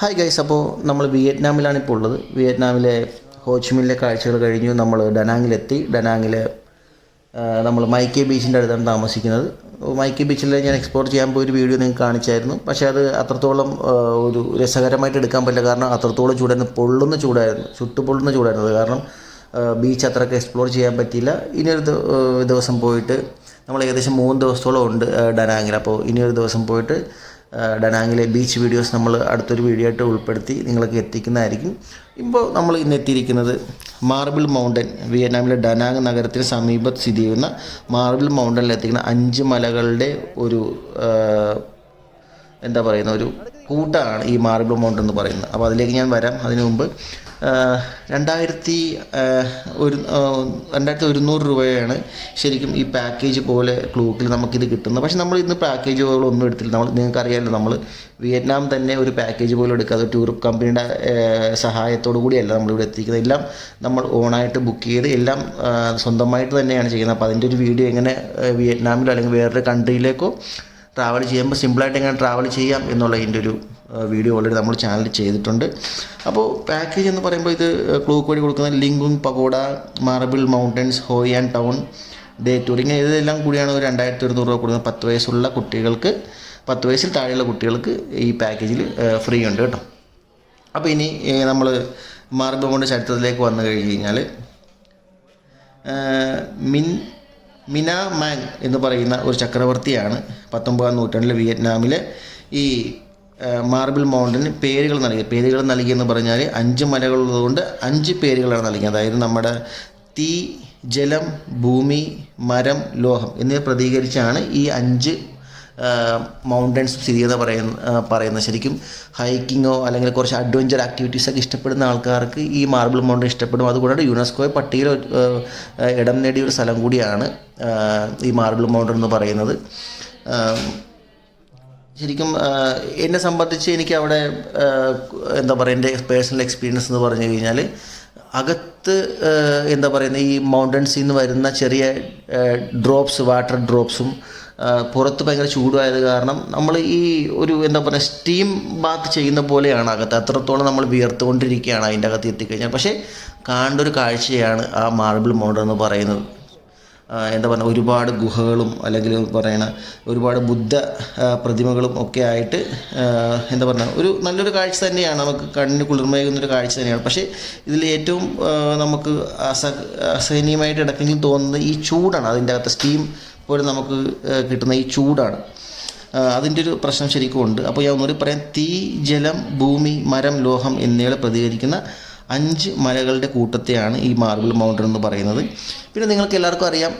Hi guys അപ്പോൾ നമ്മൾ വിയറ്റ്നാമിലാണ് ഇപ്പോൾ ഉള്ളത്. വിയറ്റ്നാമിലെ ഹോച്ചിമിലെ കാഴ്ചകൾ കഴിഞ്ഞു. നമ്മൾ ഡനാങ്ങിലെത്തി. ഡനാങ്ങിലെ നമ്മൾ മൈക്കേ ബീച്ചിന്റെ അടുത്താണ് താമസിക്കുന്നത്. മൈക്കേ ബീച്ചിൽ ഞാൻ എക്സ്പ്ലോർ ചെയ്യാൻ പോയൊരു വീഡിയോ നിങ്ങൾക്ക് കാണിച്ചായിരുന്നു. പക്ഷേ അത് അത്രത്തോളം ഒരു രസകരമായിട്ട് എടുക്കാൻ പറ്റില്ല. കാരണം അത്രത്തോളം ചൂടായിരുന്നു. പൊള്ളുന്ന ചൂടായിരുന്നു. ചുട്ടുപൊള്ളുന്ന ചൂടായിരുന്നു. കാരണം ബീച്ച് അത്രയ്ക്ക് എക്സ്പ്ലോർ ചെയ്യാൻ പറ്റിയില്ല. ഇനി ഒരു ദി- ഏഹ് ദിവസം പോയിട്ട് നമ്മൾ ഏകദേശം മൂന്ന് ദിവസത്തോളം ഉണ്ട് ഡനാങ്ങിൽ. അപ്പോൾ ഇനിയൊരു ദിവസം പോയിട്ട് ഡനാങ്ങിലെ ബീച്ച് വീഡിയോസ് നമ്മൾ അടുത്തൊരു വീഡിയോ ആയിട്ട് ഉൾപ്പെടുത്തി നിങ്ങൾക്ക് എത്തിക്കുന്നതായിരിക്കും. ഇപ്പോൾ നമ്മൾ ഇന്ന് എത്തിയിരിക്കുന്നത് മാർബിൾ മൗണ്ടൻ വിയറ്റ്നാമിലെ ഡനാങ് നഗരത്തിന് സമീപത്ത് സ്ഥിതി ചെയ്യുന്ന മാർബിൾ മൗണ്ടനിൽ എത്തിക്കുന്ന അഞ്ച് മലകളുടെ ഒരു എന്താ പറയുന്ന ഒരു കൂട്ടാണ് ഈ മാർബിൾ മൗണ്ട് എന്ന് പറയുന്നത്. അപ്പോൾ അതിലേക്ക് ഞാൻ വരാം. അതിനു മുമ്പ് രണ്ടായിരത്തി ഒരു രണ്ടായിരത്തി ഒരുന്നൂറ് രൂപയാണ് ശരിക്കും ഈ പാക്കേജ് പോലെ ക്ലൂക്കിൽ നമുക്കിത് കിട്ടുന്നത്. പക്ഷേ നമ്മൾ ഇന്ന് ഒന്നും എടുത്തില്ല. നമ്മൾ നിങ്ങൾക്ക് അറിയാമല്ലോ നമ്മൾ വിയറ്റ്നാം തന്നെ ഒരു പാക്കേജ് പോലും എടുക്കാതെ ടൂർ കമ്പനിയുടെ സഹായത്തോടു കൂടിയല്ല നമ്മളിവിടെ എത്തിക്കുന്നത്. എല്ലാം നമ്മൾ ഓണായിട്ട് ബുക്ക് ചെയ്ത് എല്ലാം സ്വന്തമായിട്ട് തന്നെയാണ് ചെയ്യുന്നത്. അപ്പോൾ അതിന്റെ ഒരു വീഡിയോ എങ്ങനെ വിയറ്റ്നാമിലോ അല്ലെങ്കിൽ വേറൊരു കൺട്രിയിലേക്കോ ട്രാവൽ ചെയ്യുമ്പോൾ സിമ്പിളായിട്ട് എങ്ങനെ ട്രാവൽ ചെയ്യാം എന്നുള്ള ഇതിന്റെ ഒരു വീഡിയോ ഓൾറെഡി നമ്മൾ ചാനലിൽ ചെയ്തിട്ടുണ്ട്. അപ്പോൾ പാക്കേജ് എന്ന് പറയുമ്പോൾ ഇത് ക്ലൂക്ക് വഴി കൊടുക്കുന്ന ലിങ്കുങ് pagoda marble mountains Hoi An town day ഇങ്ങനെ ഇതെല്ലാം കൂടിയാണ് ഒരു രണ്ടായിരത്തി ഒരുന്നൂറ് രൂപ കൊടുക്കുന്നത് പത്ത് വയസ്സുള്ള കുട്ടികൾക്ക് പത്ത് വയസ്സിൽ താഴെയുള്ള കുട്ടികൾക്ക് ഈ പാക്കേജിൽ ഫ്രീ ഉണ്ട് കേട്ടോ. അപ്പോൾ ഇനി നമ്മൾ മാർബിൾ മൗണ്ട് ചരിത്രത്തിലേക്ക് വന്നു കഴിഞ്ഞ് കഴിഞ്ഞാൽ മിൻ മിന മാങ് എന്ന് പറയുന്ന ഒരു ചക്രവർത്തിയാണ് പത്തൊമ്പതാം നൂറ്റാണ്ടിൽ വിയറ്റ്നാമിലെ ഈ മാർബിൾ മൗണ്ടന് പേരുകൾ നൽകി പേരുകൾ നൽകിയെന്ന് പറഞ്ഞാൽ അഞ്ച് മലകളുള്ളതുകൊണ്ട് അഞ്ച് പേരുകളാണ് നൽകിയത്. അതായത് നമ്മുടെ തീ ജലം ഭൂമി മരം ലോഹം എന്നിവ പ്രതികരിച്ചാണ് ഈ അഞ്ച് മൗണ്ടൻസ് സ്ഥിതി ചെയ്യുന്ന പറയുന്ന പറയുന്നത് ശരിക്കും ഹൈക്കിങ്ങോ അല്ലെങ്കിൽ കുറച്ച് അഡ്വഞ്ചർ ആക്ടിവിറ്റീസൊക്കെ ഇഷ്ടപ്പെടുന്ന ആൾക്കാർക്ക് ഈ മാർബിൾ മൗണ്ടൻ ഇഷ്ടപ്പെടും. അതുകൂടാതെ യുനെസ്കോ പട്ടികയിൽ ഇടം നേടിയ ഒരു സ്ഥലം കൂടിയാണ് ഈ മാർബിൾ മൗണ്ടൻ എന്ന് പറയുന്നത്. ശരിക്കും എന്നെ സംബന്ധിച്ച് എനിക്ക് അവിടെ എന്താ പറയുക എന്റെ പേഴ്സണൽ എക്സ്പീരിയൻസ് എന്ന് പറഞ്ഞു കഴിഞ്ഞാൽ അകത്ത് എന്താ പറയുന്നത് ഈ മൗണ്ടൻസിൽ നിന്ന് വരുന്ന ചെറിയ ഡ്രോപ്സ് വാട്ടർ ഡ്രോപ്സും പുറത്ത് ഭയങ്കര ചൂടായത് കാരണം നമ്മൾ ഈ ഒരു എന്താ പറയുക സ്റ്റീം ബാത്ത് ചെയ്യുന്ന പോലെയാണ് അകത്ത്. അത്രത്തോളം നമ്മൾ വിയർത്തുകൊണ്ടിരിക്കുകയാണ് അതിന്റെ അകത്ത് എത്തിക്കഴിഞ്ഞാൽ. പക്ഷേ കാണേണ്ട ഒരു കാഴ്ചയാണ് ആ മാർബിൾ മൗണ്ട് എന്ന് പറയുന്നത്. എന്താ പറയുക ഒരുപാട് ഗുഹകളും അല്ലെങ്കിൽ പറയണ ഒരുപാട് ബുദ്ധ പ്രതിമകളും ഒക്കെ ആയിട്ട് എന്താ പറയുക ഒരു നല്ലൊരു കാഴ്ച തന്നെയാണ്. നമുക്ക് കണ്ണിന് കുളിർമയേകുന്നൊരു കാഴ്ച തന്നെയാണ്. പക്ഷേ ഇതിൽ ഏറ്റവും നമുക്ക് അസ അസഹനീയമായിട്ട് ഇടയ്ക്കെങ്കിലും തോന്നുന്നത് ഈ ചൂടാണ്. അതിന്റെ അകത്ത് സ്റ്റീം പോലെ നമുക്ക് കിട്ടുന്ന ഈ ചൂടാണ്. അതിന്റെ ഒരു പ്രശ്നം ശരിക്കും ഉണ്ട്. അപ്പോൾ ഞാൻ ഒന്നുകൂടി പറയാം. തീ ജലം ഭൂമി മരം ലോഹം എന്നിവയെ പ്രതികരിക്കുന്ന അഞ്ച് മലകളുടെ കൂട്ടത്തെയാണ് ഈ മാർബിൾ മൗണ്ടൻ എന്ന് പറയുന്നത്. പിന്നെ നിങ്ങൾക്ക് എല്ലാവർക്കും അറിയാം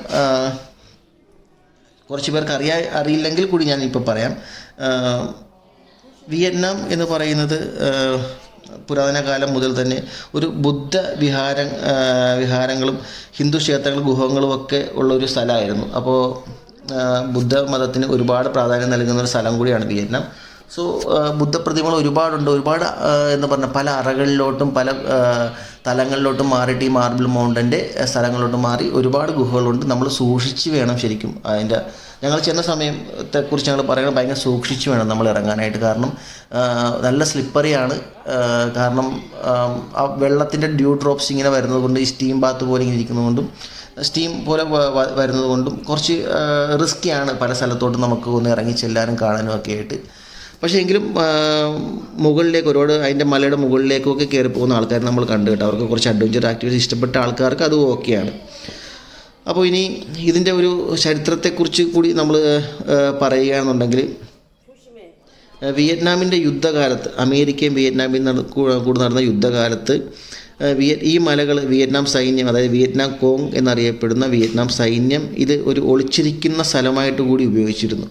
കുറച്ച് പേർക്ക് അറിയാ അറിയില്ലെങ്കിൽ കൂടി ഞാൻ ഇപ്പോൾ പറയാം. വിയറ്റ്നാം എന്ന് പറയുന്നത് പുരാതന കാലം മുതൽ തന്നെ ഒരു ബുദ്ധ വിഹാര വിഹാരങ്ങളും ഹിന്ദു ക്ഷേത്രങ്ങളും ഗുഹകളും ഒക്കെ ഉള്ള ഒരു സ്ഥലമായിരുന്നു. അപ്പോൾ ബുദ്ധ മതത്തിന് ഒരുപാട് പ്രാധാന്യം നൽകുന്ന ഒരു സ്ഥലം കൂടിയാണ് വിയറ്റ്നാം. സോ ബുദ്ധപ്രതിമകൾ ഒരുപാടുണ്ട്. ഒരുപാട് എന്ന് പറഞ്ഞാൽ പല അറകളിലോട്ടും പല സ്ഥലങ്ങളിലോട്ടും തലങ്ങളിലോട്ടും മാറിയിട്ട് ഈ മാർബിൾ മൗണ്ടന്റെ സ്ഥലങ്ങളിലോട്ട് മാറി ഒരുപാട് ഗുഹകളുണ്ട്. നമ്മൾ സൂക്ഷിച്ച് വേണം ശരിക്കും അതിന്റെ ഞങ്ങൾ ചെന്ന സമയത്തെക്കുറിച്ച് ഞങ്ങൾ പറയുന്നത് ഭയങ്കര സൂക്ഷിച്ച് വേണം നമ്മൾ ഇറങ്ങാനായിട്ട്. കാരണം നല്ല സ്ലിപ്പറിയാണ് കാരണം ആ, ആ വെള്ളത്തിന്റെ ഡ്യൂ ഡ്രോപ്സ് ഇങ്ങനെ വരുന്നത് കൊണ്ട് ഈ സ്റ്റീം ബാത്ത് പോലെ ഇങ്ങനെ ഇരിക്കുന്നതുകൊണ്ടും സ്റ്റീം പോലെ വരുന്നത് കൊണ്ടും കുറച്ച് റിസ്ക്കിയാണ് പല സ്ഥലത്തോട്ടും നമുക്ക് ഒന്ന് ഇറങ്ങി ചെല്ലാനും കാണാനും ഒക്കെ ആയിട്ട്. പക്ഷേ എങ്കിലും മുകളിലേക്ക് ഒരുപാട് അതിന്റെ മലയുടെ മുകളിലേക്കൊക്കെ കയറി പോകുന്ന ആൾക്കാർ നമ്മൾ കണ്ടു കേട്ടോ. അവർക്ക് കുറച്ച് അഡ്വഞ്ചർ ആക്ടിവിറ്റീസ് ഇഷ്ടപ്പെട്ട ആൾക്കാർക്ക് അത് ഓക്കെയാണ്. അപ്പോൾ ഇനി ഇതിന്റെ ഒരു ചരിത്രത്തെക്കുറിച്ച് കൂടി നമ്മൾ പറയുകയാണെന്നുണ്ടെങ്കിൽ വിയറ്റ്നാമിന്റെ യുദ്ധകാലത്ത് അമേരിക്കയും വിയറ്റ്നാമിൽ കൂടെ നടന്ന യുദ്ധകാലത്ത് വിയ ഈ മലകൾ വിയറ്റ്നാം സൈന്യം അതായത് വിയറ്റ്നാം കോങ് എന്നറിയപ്പെടുന്ന വിയറ്റ്നാം സൈന്യം ഇത് ഒരു ഒളിച്ചിരിക്കുന്ന സ്ഥലമായിട്ട് കൂടി ഉപയോഗിച്ചിരുന്നു.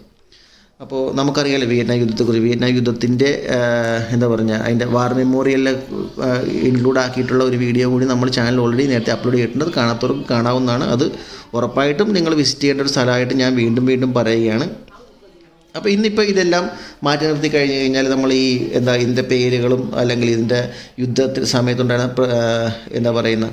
അപ്പോൾ നമുക്കറിയാലോ വിയറ്റ്നാം യുദ്ധത്തെക്കുറിച്ച്. വിയറ്റ്നാം യുദ്ധത്തിന്റെ എന്താ പറഞ്ഞാൽ അതിന്റെ വാർ മെമ്മോറിയലിൽ ഇൻക്ലൂഡ് ആക്കിയിട്ടുള്ള ഒരു വീഡിയോ കൂടി നമ്മൾ ചാനൽ ഓൾറെഡി നേരത്തെ അപ്ലോഡ് ചെയ്തിട്ടുണ്ട്. കാണാത്തവർക്ക് കാണാവുന്നതാണ്. അത് ഉറപ്പായിട്ടും നിങ്ങൾ വിസിറ്റ് ചെയ്യേണ്ട ഒരു സ്ഥലമായിട്ട് ഞാൻ വീണ്ടും വീണ്ടും പറയുകയാണ്. അപ്പോൾ ഇന്നിപ്പോൾ ഇതെല്ലാം മാറ്റി നിർത്തി കഴിഞ്ഞ് കഴിഞ്ഞാൽ നമ്മൾ ഈ എന്താ ഇതിന്റെ പേരുകളും അല്ലെങ്കിൽ ഇതിന്റെ യുദ്ധത്തിൽ സമയത്തുണ്ടായിരുന്ന എന്താ പറയുന്ന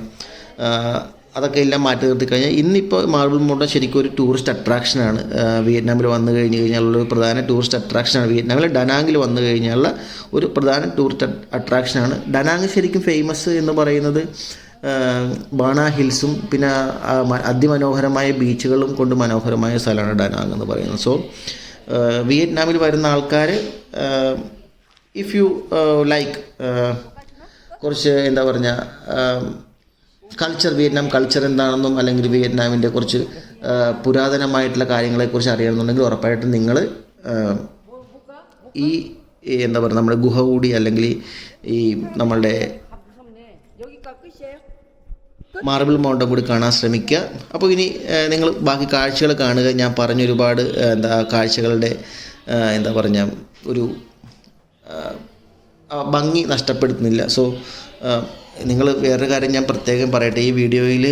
അതൊക്കെ എല്ലാം മാറ്റി നിർത്തി കഴിഞ്ഞാൽ ഇന്നിപ്പോൾ മാർബിൾ മൗണ്ടൻ ശരിക്കും ഒരു ടൂറിസ്റ്റ് അട്രാക്ഷനാണ് വിയറ്റ്നാമിൽ വന്നു കഴിഞ്ഞ് കഴിഞ്ഞാലുള്ള ഒരു പ്രധാന ടൂറിസ്റ്റ് അട്രാക്ഷനാണ് വിയറ്റ്നാമിൽ ഡനാങ്ങിൽ വന്നു കഴിഞ്ഞാലുള്ള ഒരു പ്രധാന ടൂറിസ്റ്റ് അട്രാക്ഷനാണ് ഡനാങ് ശരിക്കും ഫേമസ് എന്ന് പറയുന്നത് ബാണ ഹിൽസും പിന്നെ അതിമനോഹരമായ ബീച്ചുകളും കൊണ്ട് മനോഹരമായ സ്ഥലമാണ് ഡനാങ് എന്ന് പറയുന്നത്. സോ വിയറ്റ്നാമിൽ വരുന്ന ആൾക്കാർ ഇഫ് യു ലൈക്ക് കുറച്ച് എന്താ പറഞ്ഞ കൾച്ചർ വിയറ്റ്നാം കൾച്ചർ എന്താണെന്നും അല്ലെങ്കിൽ വിയറ്റ്നാമിന്റെ കുറച്ച് പുരാതനമായിട്ടുള്ള കാര്യങ്ങളെക്കുറിച്ച് അറിയണമെന്നുണ്ടെങ്കിൽ ഉറപ്പായിട്ടും നിങ്ങൾ ഈ എന്താ പറയുക നമ്മുടെ ഗുഹ കൂടി അല്ലെങ്കിൽ ഈ നമ്മളുടെ മാർബിൾ മൗണ്ടൻ കൂടി കാണാൻ ശ്രമിക്കുക. അപ്പോൾ ഇനി നിങ്ങൾ ബാക്കി കാഴ്ചകൾ കാണുക. ഞാൻ പറഞ്ഞ ഒരുപാട് എന്താ കാഴ്ചകളുടെ എന്താ പറഞ്ഞ ഒരു ഭംഗി നഷ്ടപ്പെടുത്തുന്നില്ല. സോ നിങ്ങൾ വേറൊരു കാര്യം ഞാൻ പ്രത്യേകം പറയട്ടെ. ഈ വീഡിയോയിൽ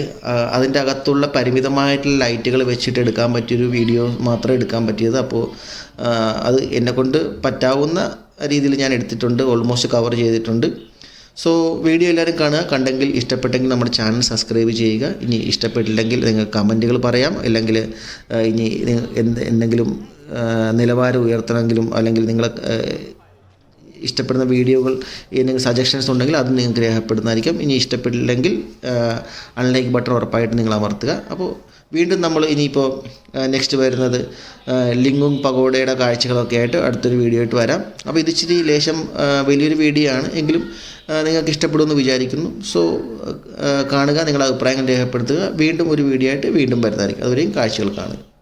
അതിന്റെ അകത്തുള്ള പരിമിതമായിട്ടുള്ള ലൈറ്റുകൾ വെച്ചിട്ട് എടുക്കാൻ പറ്റിയൊരു വീഡിയോ മാത്രമേ എടുക്കാൻ പറ്റിയത്. അപ്പോൾ അത് എന്നെക്കൊണ്ട് പറ്റാവുന്ന രീതിയിൽ ഞാൻ എടുത്തിട്ടുണ്ട്. ഓൾമോസ്റ്റ് കവർ ചെയ്തിട്ടുണ്ട്. സോ വീഡിയോ എല്ലാവരും കാണുക. കണ്ടെങ്കിൽ ഇഷ്ടപ്പെട്ടെങ്കിൽ നമ്മുടെ ചാനൽ സബ്സ്ക്രൈബ് ചെയ്യുക. ഇനി ഇഷ്ടപ്പെട്ടില്ലെങ്കിൽ നിങ്ങൾ കമന്റുകൾ പറയാം. അല്ലെങ്കിൽ ഇനി എന്ത് എന്തെങ്കിലും നിലവാരം ഉയർത്തണമെങ്കിലും അല്ലെങ്കിൽ നിങ്ങൾ ഇഷ്ടപ്പെടുന്ന വീഡിയോകൾ എന്തെങ്കിലും സജഷൻസ് ഉണ്ടെങ്കിൽ അത് നിങ്ങൾക്ക് രേഖപ്പെടുന്നതായിരിക്കും. ഇനി ഇഷ്ടപ്പെട്ടില്ലെങ്കിൽ അൺലൈക്ക് ബട്ടൺ ഉറപ്പായിട്ട് നിങ്ങൾ അമർത്തുക. അപ്പോൾ വീണ്ടും നമ്മൾ ഇനിയിപ്പോൾ നെക്സ്റ്റ് വരുന്നത് ലിംഗും പകോടയുടെ കാഴ്ചകളൊക്കെ ആയിട്ട് അടുത്തൊരു വീഡിയോ ആയിട്ട് വരാം. അപ്പോൾ ഇത് ഇച്ചിരി ലേശം വലിയൊരു വീഡിയോ ആണ്. എങ്കിലും നിങ്ങൾക്ക് ഇഷ്ടപ്പെടുമെന്ന് വിചാരിക്കുന്നു. സോ കാണുക നിങ്ങളുടെ അഭിപ്രായങ്ങൾ രേഖപ്പെടുത്തുക. വീണ്ടും ഒരു വീഡിയോ ആയിട്ട് വീണ്ടും വരുന്നതായിരിക്കും. അതുവരെയും കാഴ്ചകൾ കാണുക.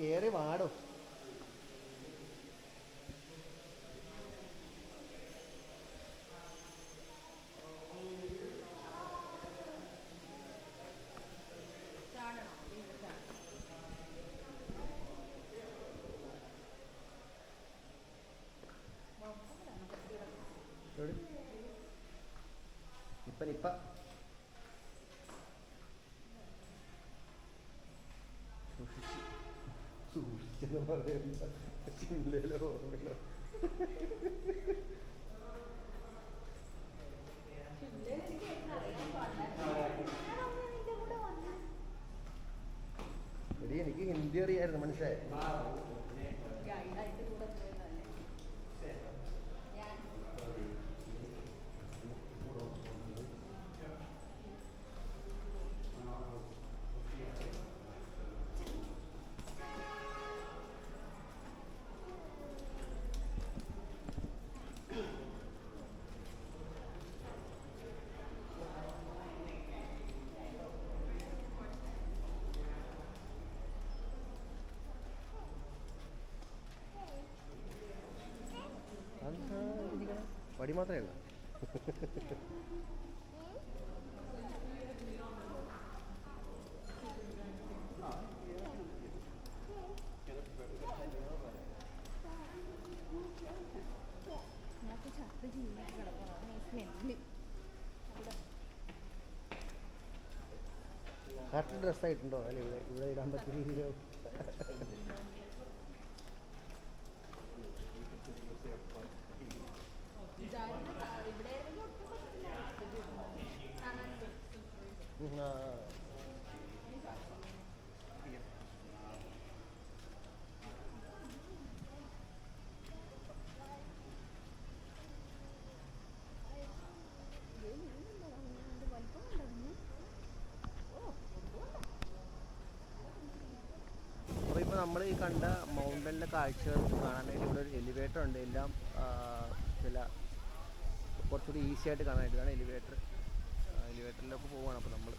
കയറി വാടോ. പറയുമ്പോ ചിന്തയിലോ ഓർമ്മയിലോ എനിക്ക് ഹിന്ദി അറിയായിരുന്നു മനസ്സിലായി? വടി മാത്രമേ ഉള്ളൂ. ഡ്രസ്സായിട്ടുണ്ടോ അല്ലെ ഇവിടെ ഇവിടെ ഇടാൻ പറ്റിയ രീതിയിലോ ഇവിടെ ഒട്ടും പറ്റില്ല കാണാൻ ഉം, ആ. വലിപ്പം ഉണ്ടായിരുന്നു ഓ അപ്പോൾ ഇപ്പോൾ നമ്മൾ ഈ കണ്ട മൗണ്ടനിലെ കാഴ്ചകൾ കാണാനായിട്ട് ഇവിടെ ഒരു എലിവേറ്റർ ഉണ്ട്. എല്ലാം ചില കുറച്ചുകൂടി ഈസി ആയിട്ട് കാണാനായിട്ട് ഇതാണ് എലിവേറ്റർ എലിവേറ്ററിലൊക്കെ പോവുകയാണ് അപ്പോൾ നമ്മൾ